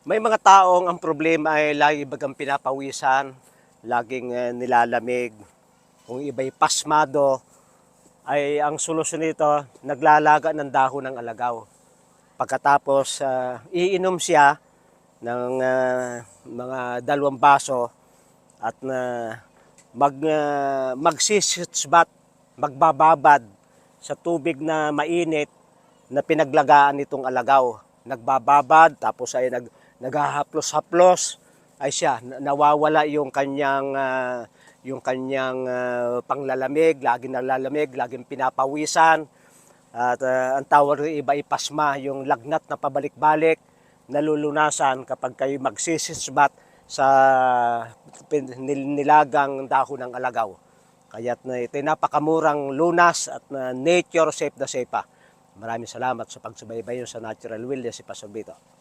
May mga taong ang problema ay lagi bagang pinapawisan, laging eh, nilalamig, kung iba'y pasmado, ay ang solusyon nito, naglalaga ng dahon ng alagaw. Pagkatapos, ah, iinom siya ng ah, mga dalawang baso at na mag uh, magsisitsbat, magbababad sa tubig na mainit na pinaglagaan nitong alagaw. Nagbababad tapos ay nag naghahaplos-haplos ay siya na- nawawala yung kanyang ah, yung kanyang ah, panglalamig, laging nalalamig, laging pinapawisan. At ah, ang tawag ng iba ay pasma, yung lagnat na pabalik-balik, nalulunasan kapag kayo magsisisbat sa nilagang dahon ng alagaw. Kaya't na ito napakamurang lunas at na nature safe na safe pa. Maraming salamat sa pagsubaybay sa Natural Will si Pastor Vito.